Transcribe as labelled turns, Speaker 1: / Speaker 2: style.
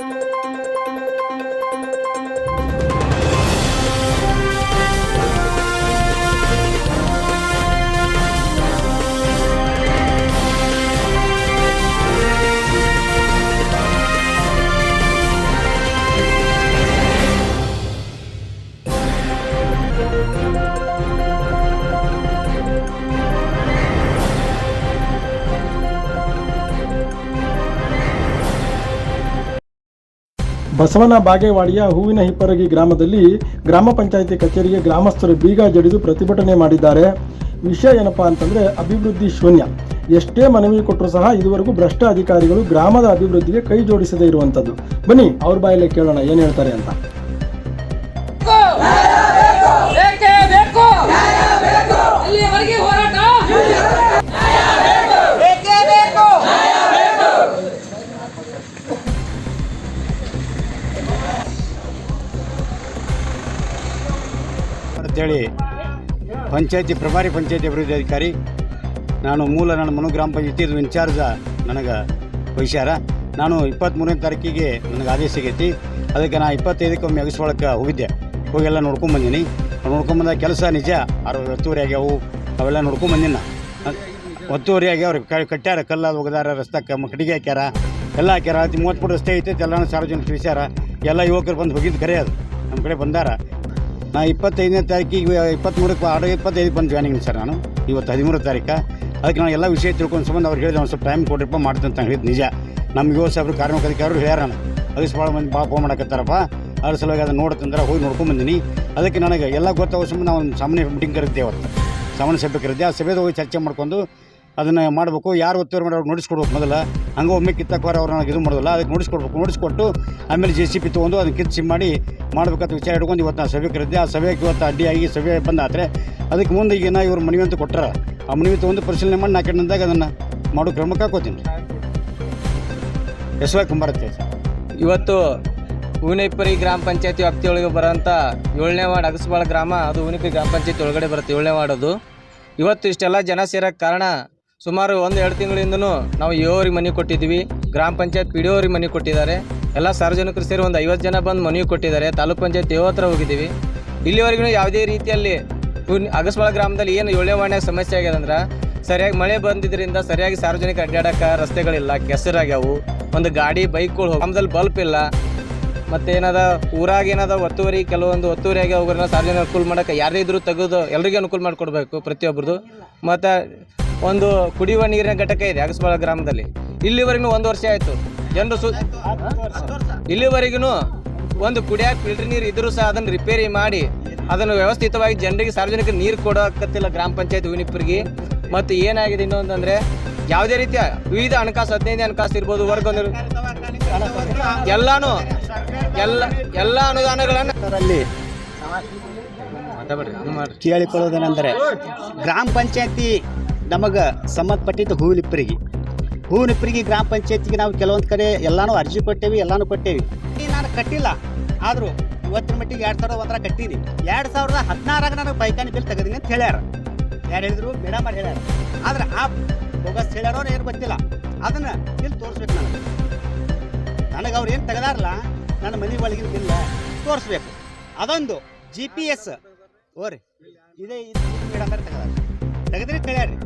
Speaker 1: Thank you. ಬಸವನ ಬಾಗೇವಾಡಿಯ ಹೂವಿನ ಹಿಪ್ಪರಗಿ ಗ್ರಾಮದಲ್ಲಿ ಗ್ರಾಮ ಪಂಚಾಯಿತಿ ಕಚೇರಿಗೆ ಗ್ರಾಮಸ್ಥರು ಬೀಗ ಜಡಿದು ಪ್ರತಿಭಟನೆ ಮಾಡಿದ್ದಾರೆ. ವಿಷಯ ಏನಪ್ಪ ಅಂತಂದ್ರೆ ಅಭಿವೃದ್ಧಿ ಶೂನ್ಯ. ಎಷ್ಟೇ ಮನವಿ ಕೊಟ್ಟರು ಸಹ ಇದುವರೆಗೂ ಭ್ರಷ್ಟ ಅಧಿಕಾರಿಗಳು ಗ್ರಾಮದ ಅಭಿವೃದ್ಧಿಗೆ ಕೈ ಜೋಡಿಸದೇ ಇರುವಂತದ್ದು. ಬನ್ನಿ ಅವ್ರ ಬಾಯಲ್ಲೇ ಕೇಳೋಣ ಏನು ಹೇಳ್ತಾರೆ ಅಂತ.
Speaker 2: ಅಂತೇಳಿ ಪಂಚಾಯತಿ, ಪ್ರಭಾರಿ ಪಂಚಾಯತಿ ಅಭಿವೃದ್ಧಿ ಅಧಿಕಾರಿ, ನಾನು ಮೂಲ ನನ್ನ ಮನು ಗ್ರಾಮ ಪಂಚಾಯತಿ ಇನ್ಚಾರ್ಜ ನನಗೆ ವಹಿಸ್ಯಾರ. ನಾನು ಇಪ್ಪತ್ತ್ಮೂರನೇ ತಾರೀಕಿಗೆ ನನಗೆ ಆದೇಶ ಸಿಗೈತಿ. ಅದಕ್ಕೆ ನಾನು ಇಪ್ಪತ್ತೈದಕ್ಕೆ ಒಮ್ಮೆ ಅಗಸ್ವಾಳಕ್ಕೆ ಹೋಗಿದ್ದೆ ಹೋಗಿ ಎಲ್ಲ ನೋಡ್ಕೊಂಬಂದಿನಿ ನೋಡ್ಕೊಂಬಂದ ಕೆಲಸ ನಿಜ. ಅರ ಒತ್ತುವರಿ ಆಗ್ಯಾವು. ಅವೆಲ್ಲ ನೋಡ್ಕೊಂಬಂದಿನ ಒತ್ತುವರಿ ಆಗ್ಯಾವ ಕ ಕಟ್ಟ್ಯಾರ ಕಲ್ಲ ಒಗದಾರ ರಸ್ತೆ ಕಟ್ಟಿಗೆ ಹಾಕ್ಯಾರ. ಎಲ್ಲ ಹಾಕ್ಯಾರ. ಅದು ಮೂವತ್ತು ಫುಟ್ ರಸ್ತೆ ಐತೆ ಎಲ್ಲಾನು ಸಾರ್ವಜನಿಕ ತಿಳಿಸ್ಯಾರ. ಎಲ್ಲ ಯುವಕರು ಬಂದು ಹೋಗಿದ್ದು ಕರೆ ಅದು. ನಮ್ಮ ಕಡೆ ಬಂದಾರ. ನಾ ಇಪ್ಪತ್ತೈದನೇ ತಾರೀಕಿಗೆ ಇಪ್ಪತ್ತ್ಮೂರಕ್ಕೆ ಆರ್ಡರ್ ಇಪ್ಪತ್ತೈದು ಬಂದು ಜಾಯ್ನಿಂಗ್ ಸರ್ ನಾನು. ಇವತ್ತು ಹದಿಮೂರು ತಾರೀಕು. ಅದಕ್ಕೆ ನಾನು ಎಲ್ಲ ವಿಷಯ ತಿಳ್ಕೊಂಡು ಸಂಬಂಧ ಅವ್ರು ಹೇಳಿದೆ ಒಂದು ಸ್ವಲ್ಪ ಟೈಮ್ ಕೊಡ್ರಿಪ್ಪ, ಮಾಡ್ತೀನಿ ಅಂತ ಹೇಳಿದ್ದು ನಿಜ. ನಮ್ಮ ಯುವ ಸಾಹೇಬ್ರು, ಕಾರ್ಮಿಕ ಅಧಿಕಾರಿಗಳು ಹೇಳ್ಯಾರ ನಾನು ಅದಕ್ಕೆ ಭಾಳ ಮಂದಿ ಭಾಳ ಫೋನ್ ಮಾಡಕತ್ತಾರಪ್ಪ. ಅದ್ರ ಸಲುವಾಗಿ ಅದನ್ನು ನೋಡ್ತಂದ್ರೆ ಹೋಗಿ ನೋಡ್ಕೊಂಬಂದಿನಿ ಅದಕ್ಕೆ ನನಗೆ ಎಲ್ಲ ಗೊತ್ತಾಗೋ ಸಂಬಂಧ ನಾವು ಒಂದು ಸಾಮಾನ್ಯ ಮೀಟಿಂಗ್ ಕರಿದ್ದೆ ಅವತ್ತು. ಸಾಮಾನ್ಯ ಸಭೆ ಕರಿದ್ದೆ ಆ ಸಭೆದ ಹೋಗಿ ಚರ್ಚೆ ಮಾಡ್ಕೊಂಡು ಅದನ್ನು ಮಾಡಬೇಕು. ಯಾರು ಒತ್ತುವರಿ ಮಾಡಿ ಅವ್ರಿಗೆ ನೋಡಿಸ್ಕೊಡ್ಬೇಕು ಮೊದಲ. ಹಂಗೆ ಒಮ್ಮೆ ಕಿತ್ತಕ್ಕೋರ ಅವ್ರು ನನಗೆ ಇದು ಮಾಡೋದಿಲ್ಲ. ಅದಕ್ಕೆ ನೋಡಿಸ್ಕೊಡ್ಬೇಕು ನೋಡಿಸ್ಕೊಟ್ಟು ಆಮೇಲೆ ಜೆ ಸಿ ಪಿ ತೊಗೊಂಡು ಅದನ್ನು ಕಿತ್ತು ಮಾಡಿ ಮಾಡ್ಬೇಕಂತ ವಿಚಾರ ಇಟ್ಕೊಂಡು ಇವತ್ತು ನಾನು ಸಭೆ ಕರೆದಿದ್ದೆ. ಆ ಸಭೆಗೆ ಇವತ್ತು ಅಡ್ಡಿಯಾಗಿ ಸಭೆ ಬಂದಾದ್ರೆ ಅದಕ್ಕೆ ಮುಂದೆ ಈಗ ನಾ ಇವ್ರು ಮನವಿ ಅಂತ ಕೊಟ್ಟರೆ. ಆ ಮನವಿ ತೊಗೊಂಡು ಪರಿಶೀಲನೆ ಮಾಡಿ ನಾ ಗಂಟೆದಾಗ ಅದನ್ನು ಮಾಡೋ ಕ್ರಮಕ್ಕೆ ಹಾಕೋತೀನಿ ಎಸ್ ವೈ ಸರ್
Speaker 3: ಇವತ್ತು ಹೂವಿನೈಪರಿ ಗ್ರಾಮ ಪಂಚಾಯತಿ ವ್ಯಾಪ್ತಿಯೊಳಗೆ ಬರೋಂಥ ಏಳನೇ ವಾರ್ಡ್ ಅಗಸಬಾಳ ಗ್ರಾಮ, ಅದು ಹೂವಿನೈಪರಿ ಗ್ರಾಮ ಪಂಚಾಯತಿ ಒಳಗಡೆ ಬರುತ್ತೆ ಏಳನೇ ವಾರ್ಡ್ ಅದು ಇವತ್ತು ಇಷ್ಟೆಲ್ಲ ಜನ ಸೇರೋಕ್ಕೆ ಕಾರಣ ಸುಮಾರು ಒಂದು ಎರಡು ತಿಂಗಳಿಂದನೂ ನಾವು ಯೋರಿಗೆ ಮನೆ ಕೊಟ್ಟಿದ್ವಿ ಗ್ರಾಮ ಪಂಚಾಯತ್ ಪಿ ಡಿ ಮನೆ ಕೊಟ್ಟಿದ್ದಾರೆ. ಎಲ್ಲ ಸಾರ್ವಜನಿಕರು ಸೇರಿ ಒಂದು ಐವತ್ತು ಜನ ಬಂದು ಮನವಿ ಕೊಟ್ಟಿದ್ದಾರೆ. ತಾಲೂಕು ಪಂಚಾಯತ್ ಹತ್ರ ಹೋಗಿದ್ದೀವಿ. ಇಲ್ಲಿವರೆಗೂ ಯಾವುದೇ ರೀತಿಯಲ್ಲಿ ಅಗಸ್ವಾಳ ಗ್ರಾಮದಲ್ಲಿ ಏನು ವಾರ್ಡ್ನಾಗ ಸಮಸ್ಯೆ ಆಗ್ಯದ ಅಂದ್ರೆ ಸರಿಯಾಗಿ ಮಳೆ ಬಂದಿದ್ದರಿಂದ ಸರಿಯಾಗಿ ಸಾರ್ವಜನಿಕ ಅಡ್ಡಾಡಕ್ಕೆ ರಸ್ತೆಗಳಿಲ್ಲ, ಕೆಸರಾಗ್ಯಾವು. ಒಂದು ಗಾಡಿ ಬೈಕ್ಗಳು ಗ್ರಾಮದಲ್ಲಿ ಬಲ್ಪ್ ಇಲ್ಲ. ಮತ್ತೆ ಏನದ, ಊರಾಗ ಏನದ, ಒತ್ತುವರಿ ಕೆಲವೊಂದು ಒತ್ತುವರಿಯಾಗಿ ಹೋಗೋರನ್ನ ಸಾರ್ವಜನಿಕ ಅನುಕೂಲ ಮಾಡೋಕೆ ಯಾರೇ ಇದ್ರೂ ತೆಗೆದು ಎಲ್ರಿಗೂ ಅನುಕೂಲ ಮಾಡಿಕೊಡ್ಬೇಕು ಪ್ರತಿಯೊಬ್ಬರದು ಮತ್ತು ಒಂದು ಕುಡಿಯುವ ನೀರಿನ ಘಟಕ ಇದೆ ಅಗಸ್ವಾಳ ಗ್ರಾಮದಲ್ಲಿ. ಇಲ್ಲಿವರೆಗೂ ಒಂದು ವರ್ಷ ಆಯಿತು. ಜನರು ಸು ಇಲ್ಲಿವರೆಗೂ ಒಂದು ಕುಡಿಯಾಕ ಫಿಲ್ಟರ್ ನೀರು ಇದ್ರೂ ಸಹ ಅದನ್ನು ರಿಪೇರಿ ಮಾಡಿ, ಅದನ್ನು ವ್ಯವಸ್ಥಿತವಾಗಿ ಜನರಿಗೆ ಸಾರ್ವಜನಿಕ ನೀರು ಕೊಡೋಕತ್ತಿಲ್ಲ ಗ್ರಾಮ ಪಂಚಾಯತ್ ವಿನಿಪುರ್ಗಿ. ಮತ್ತು ಏನಾಗಿದೆ ಇನ್ನೊಂದಂದರೆ, ಯಾವುದೇ ರೀತಿಯ ವಿವಿಧ ಹಣಕಾಸು, ಹದಿನೈದು ಹಣಕಾಸು ಇರ್ಬೋದು, ವರ್ಗ ಎಲ್ಲಾನು, ಎಲ್ಲ ಎಲ್ಲ ಅನುದಾನಗಳನ್ನು
Speaker 2: ಅದರಲ್ಲಿ ಕೇಳಿಕೊಳ್ಳೋದೇನೆಂದರೆ, ಗ್ರಾಮ ಪಂಚಾಯತಿ ನಮಗೆ ಸಂಬಂಧಪಟ್ಟಿದ್ದು ಹೂವಿನಿಪ್ಪರಿಗೆ ಹೂವಿನಿಪ್ಪರಿಗೆ ಗ್ರಾಮ ಪಂಚಾಯತಿಗೆ ನಾವು ಕೆಲವೊಂದು ಕಡೆ ಎಲ್ಲಾನು ಅರ್ಜಿ ಕೊಟ್ಟೇವಿ, ಎಲ್ಲಾನು ಕೊಟ್ಟೇವಿ. ನಾನು ಕಟ್ಟಿಲ್ಲ, ಆದರೂ ಇವತ್ತಿನ ಮಟ್ಟಿಗೆ ಎರಡು ಸಾವಿರದ ಒಂದರ ಕಟ್ಟೀನಿ ಎರಡು ಸಾವಿರದ ಹದಿನಾರಾಗ ನನಗೆ ಬೈಕಾನಿ ಬಿಲ್ ತೆಗೆದೀನಿ ಅಂತ ಹೇಳ್ಯಾರ. ಯಾರು ಹೇಳಿದ್ರು? ಬೇಡ ಮಾಡಿ ಹೇಳ್ಯಾರ. ಆದ್ರೆ ಆ ಬೋಗಸ್ ಹೇಳ್ಯಾರೋ ಏನು ಗೊತ್ತಿಲ್ಲ. ಅದನ್ನು ಬಿಲ್ ತೋರಿಸ್ಬೇಕು ನನಗೆ. ನನಗೆ ಅವ್ರು ಏನು ತೆಗೆದಾರಲ್ಲ ನನ್ನ ಮನೆ ಒಳಗಿನ ಬಿಲ್ ತೋರಿಸ್ಬೇಕು. ಅದೊಂದು ಜಿ ಪಿ ಎಸ್ ಓರಿ, ಇದೇ ಇದು ಮೇಡಮ್ ತೆಗೆದಾರ. ತೆಗೆದ್ರೆ ಕೇಳ್ಯಾರಿ